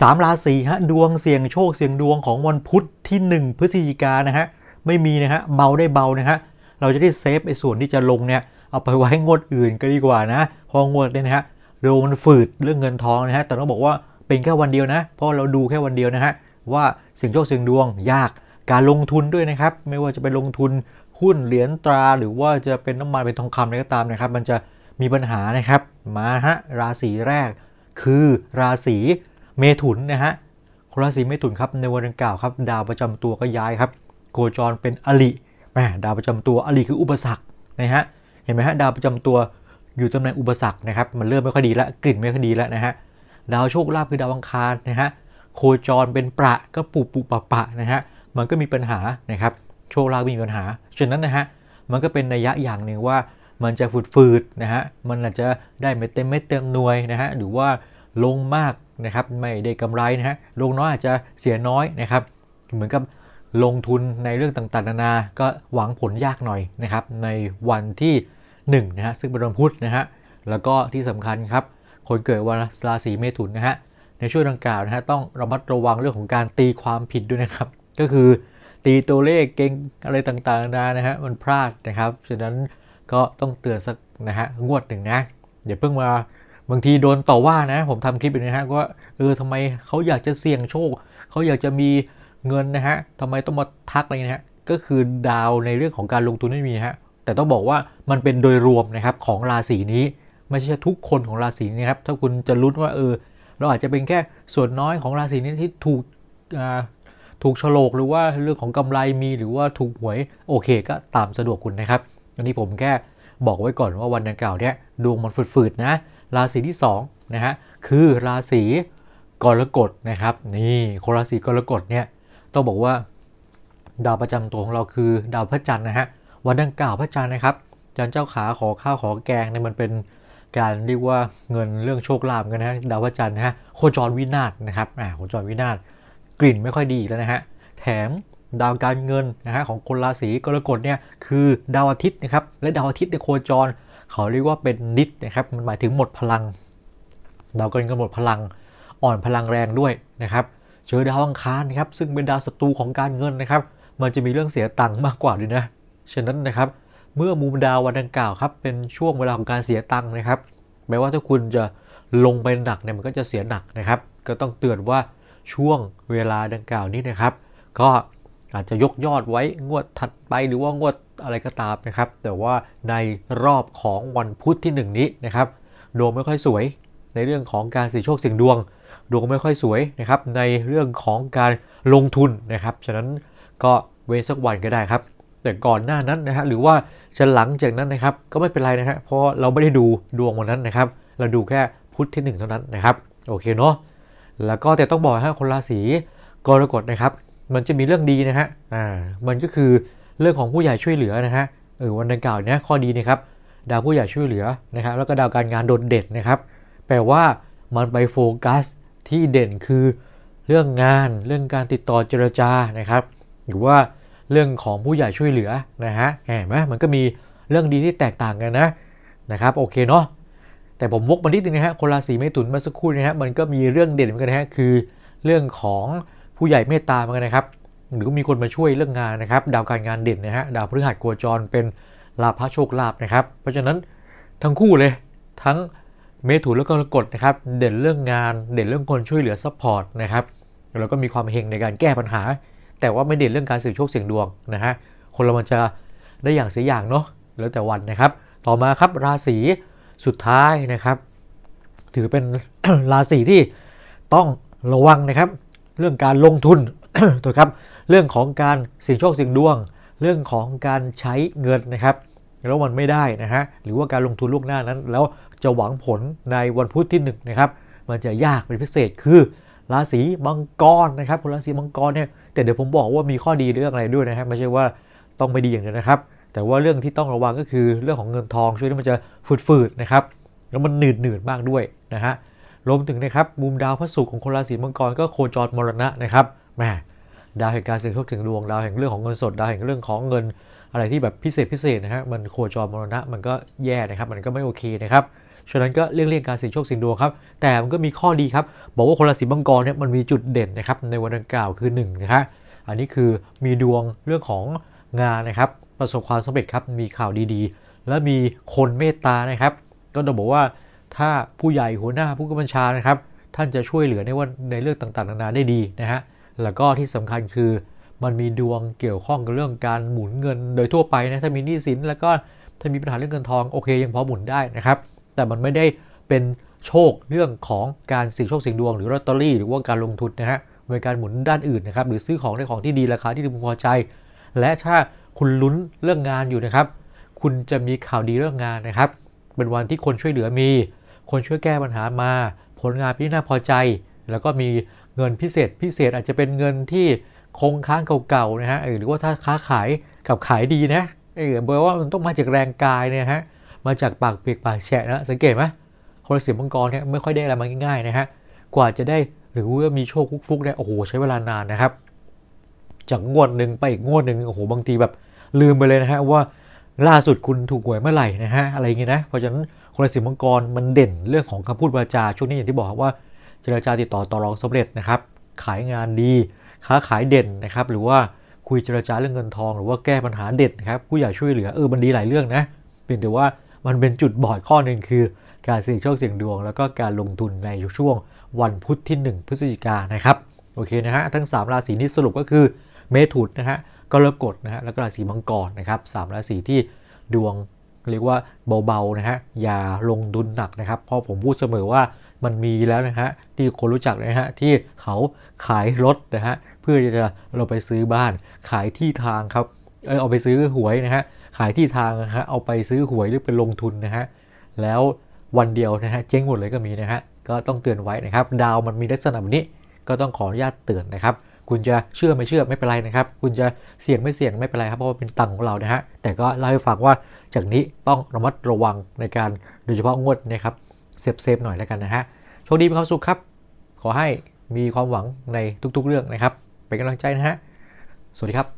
สามราศีฮะดวงเสี่ยงโชคเสี่ยงดวงของวันพุธที่ 1 พฤศจิกานะฮะไม่มีนะฮะเบาได้เบานะฮะเราจะได้เซฟไอ้ส่วนที่จะลงเนี่ยเอาไปไว้งวดอื่นก็ดีกว่านะพองวดเนี่ยนะฮะดวงมันฝืดเรื่องเงินทองนะฮะแต่ต้องบอกว่าเป็นแค่วันเดียวนะ เพราะเราดูแค่วันเดียวนะฮะว่าเสี่ยงโชคเสี่ยงดวงยากการลงทุนด้วยนะครับ ไม่ว่าจะเป็นลงทุนหุ้นเหรียญตราหรือว่าจะเป็นน้ำมันเป็นทองคำอะไรก็ตามนะครับ มันจะมีปัญหานะครับมาฮะราศีแรกคือราศี เมถุนนะฮะราศีเมถุนครับในวันดังกล่าวครับ ดาวประจำตัวก็ย้ายครับ โคจรเป็นอลิแมดาวประจำตัวอลิคืออุปสรรคนะฮะเห็นไหมฮะดาวประจำตัวอยู่ตำแหน่งอุปสรรคนะครับมันเริ่มไม่ค่อยดีแล้วกลิ่นไม่ค่อยดีแล้วนะฮะดาวโชคลาภคือดาวอังคารนะฮะโคจรเป็นประก็ปุปุปะปะนะฮะมันก็มีปัญหานะครับโชคลาภมีปัญหาฉะนั้นนะฮะมันก็เป็นนัยยะอย่างหนึ่งว่ามันจะฝืดๆนะฮะมันอาจจะได้ไม่เต็มไม่เต็มหน่วยนะฮะหรือว่าลงมาก นะครับไม่ได้กำไรนะฮะลงน้อยอาจจะเสียน้อยนะครับ เหมือนกับลงทุนในเรื่องต่างๆนานาก็หวังผลยากหน่อยนะครับ ในวันที่1นะฮะซึ่งเป็นวันพุธนะฮะแล้วก็ที่สำคัญครับ คนเกิดวันราศีเมถุนนะฮะในช่วงดังกล่าวนะฮะต้องระมัดระวังเรื่องของการตีความผิดด้วยนะครับ ก็คือตีตัวเลขเก่งอะไรต่างๆนานานะฮะมันพลาดนะครับฉะนั้นก็ต้องเตือนสักนะฮะงวดหนึ่งนะอย่าเพิ่งมา บางทีโดนต่อว่านะ ผมทำคลิปอย่นะฮะว่าเออทำไมเขาอยากจะเสี่ยงโชค เขาอยากจะมีเงินนะฮะทำไมต้องมาทักอะไรนะฮะก็คือดาวในเรื่องของการลงทุนไม่มีฮะแต่ต้องบอกว่ามันเป็นโดยรวมนะครับของราศีนี้ไม่ใช่ทุกคนของราศีนี้ครับถ้าคุณจะลุ้นว่าเออ เราอาจจะเป็นแค่ส่วนน้อยของราศีนี้ที่ถูกถูกฉลกหรือว่าเรื่องของกำไรมีหรือว่าถูกหวยโอเคก็ตามสะดวกคุณนะครับอันนี้ผมแค่บอกไว้ก่อนว่าวันดังกล่าวเนี้ยดวงมันฝืดๆนะ ราศีที่2นะฮะคือราศีกรกฎนะครับนี่คนราศีกรกฎเนี่ยต้องบอกว่าดาวประจำตัวของเราคือดาวพระจันทร์นะฮะวันดังกล่าวพระจันทร์นะครับจันเจ้าขาขอข้าวขอแกงเนี่ยมันเป็นการเรียกว่าเงินเรื่องโชคลาภกันนะฮะดาวพระจันทร์นะฮะโคจรวินาศนะครับอ่าโคจรวินาศกลิ่นไม่ค่อยดีแล้วนะฮะแถมดาวการเงินนะฮะของคนราศีกรกฎเนี่ยคือดาวอาทิตย์นะครับและดาวอาทิตย์เนี่ยโคจร เขาเรียกว่าเป็นนิดนะครับ มันหมายถึงหมดพลัง ดาวการเงินหมดพลัง อ่อนพลังแรงด้วยนะครับ เจอดาวอังคารนะครับ ซึ่งเป็นดาวศัตรูของการเงินนะครับ มันจะมีเรื่องเสียตังค์มากกว่าด้วยนะ ฉะนั้นนะครับ เมื่อมุมดาววันดังกล่าวครับ เป็นช่วงเวลาของการเสียตังค์นะครับ แม้ว่าถ้าคุณจะลงไปหนักเนี่ยมันก็จะเสียหนักนะครับ ก็ต้องเตือนว่าช่วงเวลาดังกล่าวนี้นะครับ ก็อาจจะยกยอดไว้งวดถัดไปหรือว่างวด อะไรก็ตามนะครับ แต่ว่าในรอบของวันพุธที่ 1 นี้นะครับดวงไม่ค่อยสวยในเรื่องของการเสี่ยงโชคเสี่ยงดวง ดวงไม่ค่อยสวยนะครับ ในเรื่องของการลงทุนนะครับ ฉะนั้นก็เว้นสักวันก็ได้ครับ แต่ก่อนหน้านั้นนะฮะหรือว่าจะหลังจากนั้นนะครับ ก็ไม่เป็นไรนะฮะเพราะเราไม่ได้ดูดวงวันนั้นนะครับ เราดูแค่พุธที่ 1 เท่านั้นนะครับ โอเคเนาะแล้วก็แต่ต้องบอกฮะคนราศีกรกฎนะครับ มันจะมีเรื่องดีนะฮะอ่ามันก็คือ เรื่องของผู้ใหญ่ช่วยเหลือนะฮะเออวันดังกล่าวเนี้ยข้อดีนะครับดาวผู้ใหญ่ช่วยเหลือนะครับแล้วก็ดาวการงานโดดเด่นนะครับ แปลว่ามันไปโฟกัสที่เด่นคือเรื่องงานเรื่องการติดต่อเจรจานะครับ หรือว่าเรื่องของผู้ใหญ่ช่วยเหลือนะฮะเห็นไหมมันก็มีเรื่องดีที่แตกต่างกันนะนะครับโอเคเนาะแต่ผมวกมานิดนึงนะฮะคนราศีเมถุนเมื่อสักครู่นะฮะมันก็มีเรื่องเด่นเหมือนกันนะฮะคือ เรื่องของผู้ใหญ่เมตตาเหมือนกันนะครับ หรือมีคนมาช่วยเรื่องงานนะครับ ดาวการงานเด่นนะฮะดาวพฤหัสโคจรเป็นลาภโชคลาภนะครับ เพราะฉะนั้นทั้งคู่เลยทั้งเมถุนแล้วก็กฎนะครับ เด่นเรื่องงานเด่นเรื่องคนช่วยเหลือซัพพอร์ตนะครับแล้วก็มีความเฮงในการแก้ปัญหา แต่ว่าไม่เด่นเรื่องการเสี่ยงโชคเสี่ยงดวงนะฮะคนเรามันจะได้อย่างเสียอย่างเนาะแล้วแต่วันนะครับ ต่อมาครับราศีสุดท้ายนะครับ ถือเป็นราศีที่ต้องระวังนะครับ เรื่องการลงทุนตัวครับ เรื่องของการสี่งโชคสี่งดวง เรื่องของการใช้เงินนะครับแล้วมันไม่ได้นะฮะหรือว่าการลงทุนล่วงหน้านั้น แล้วจะหวังผลในวันพุธที่1นนะครับมันจะยากเป็นพิเศษคือราศีมังกรนะครับคนราศีมังกรเนี่ยแต่เดี๋ยวผมบอกว่ามีข้อดีเรื่องอะไรด้วยนะครับไม่ใช่ว่าต้องไม่ดีอย่างเดียวนะครับ แต่ว่าเรื่องที่ต้องระวังก็คือเรื่องของเงินทองช่วงนี้มันจะฝืดๆนะครับแล้วมันหนืดหนืดมากด้วยนะฮะรวมถึงนะครับมุมดาวพระศุกร์ของคนราศีมังกรก็โคจรมรณะนะครับแหม ดาวแห่งการเสี่ยงโชคถึงดวงดาวแห่งเรื่องของเงินสดดาวแห่งเรื่องของเงินอะไรที่แบบพิเศษพิเศษนะฮะมันโคจรมรณะมันก็แย่นะครับ มันก็ไม่โอเคนะครับฉะนั้นก็เลี่ยงๆการเสี่ยงโชคเสี่ยงดวงครับ แต่มันก็มีข้อดีครับ บอกว่าคนราศีมังกรเนี่ยมันมีจุดเด่นนะครับในวันดังกล่าวคือ1นนะครับอันนี้คือมีดวงเรื่องของงานนะครับ ประสบความสำเร็จครับมีข่าวดีๆ และมีคนเมตตานะครับ ก็ต้องบอกว่าถ้าผู้ใหญ่หัวหน้าผู้กำกับบัญชานะครับ ท่านจะช่วยเหลือในว่าในเรื่องต่างๆ นานาได้ดีนะฮะ แล้วก็ที่สำคัญคือมันมีดวงเกี่ยวข้องกับเรื่องการหมุนเงิน โดยทั่วไปนะถ้ามีหนี้สินแล้วก็ถ้ามีปัญหาเรื่องเงินทองโอเคยังพอหมุนได้นะครับ แต่มันไม่ได้เป็นโชคเรื่องของการเสี่ยงโชคเสี่ยงดวงหรือลอตเตอรี่หรือว่าการลงทุนนะฮะเป็นการหมุนด้านอื่นนะครับหรือซื้อของในของที่ดีราคาที่พึงพอใจ และถ้าคุณลุ้นเรื่องงานอยู่นะครับ คุณจะมีข่าวดีเรื่องงานนะครับ เป็นวันที่คนช่วยเหลือมี คนช่วยแก้ปัญหามา ผลงานที่น่าพอใจ แล้วก็มีเงินพิเศษพิเศษอาจจะเป็นเงินที่คงค้างเก่าๆนะฮะหรือว่าถ้าค้าขายกับขายดีนะเออแปลว่ามันต้องมาจากแรงกายเนี่ยฮะมาจากปากเปียกปากแฉะนะสังเกตไหมคนราศีมังกรเนี่ยไม่ค่อยได้อะไรมาง่ายๆนะฮะกว่าจะได้หรือว่ามีโชคฟุกๆได้โอ้โหใช้เวลานานนะครับ จากงวดหนึ่งไปอีกงวดหนึ่งโอ้โหบางทีแบบลืมไปเลยนะฮะว่าล่าสุดคุณถูกหวยเมื่อไหร่นะฮะอะไรอย่างเงี้ยนะเพราะฉะนั้นคนราศีมังกรมันเด่นเรื่องของคำพูดวาจาช่วงนี้อย่างที่บอกว่า จรจาติดต่อต่อรองสำเร็จนะครับ ขายงานดี ค้าขายเด่นนะครับ หรือว่าคุยเจรจาเรื่องเงินทอง หรือว่าแก้ปัญหาเด็ดนะครับ ผู้ใหญ่ช่วยเหลือเออมันดีหลายเรื่องนะเพียงแต่ว่ามันเป็นจุดบอดข้อหนึ่งคือ การเสี่ยงโชคเสี่ยงดวง แล้วก็การลงทุนในช่วงวันพุธที่ 1 พฤศจิกายนนะครับโอเคนะฮะทั้ง 3 ราศีนี้สรุปก็คือเมถุนนะฮะกรกฎนะฮะแล้วก็ราศีมังกรนะครับสามราศีที่ดวงเรียกว่าเบาๆนะฮะอย่าลงทุนหนักนะครับเพราะผมพูดเสมอว่า มันมีแล้วนะฮะที่คนรู้จักนะฮะที่เขาขายรถนะฮะเพื่อจะเราไปซื้อบ้าน ขายที่ทางครับเออเอาไปซื้อหวยนะฮะขายที่ทางนะฮะเอาไปซื้อหวยหรือไปลงทุนนะฮะแล้ววันเดียวนะฮะเจ๊งหมดเลยก็มีนะฮะก็ต้องเตือนไว้นะครับ ดาวมันมีลักษณะแบบนี้ก็ต้องขออนุญาตเตือนนะครับ คุณจะเชื่อไม่เชื่อไม่เป็นไรนะครับ คุณจะเสี่ยงไม่เสี่ยงไม่เป็นไรครับเพราะว่าเป็นตังค์ของเรานะฮะแต่ก็เล่าให้ฟังว่าจากนี้ต้องระมัดระวังในการโดยเฉพาะงวดนะครับเซฟเซฟๆหน่อยแล้วกันนะฮะ โชคดีมีความสุขครับ ขอให้มีความหวังในทุกๆเรื่องนะครับ เป็นกำลังใจนะฮะ สวัสดีครับ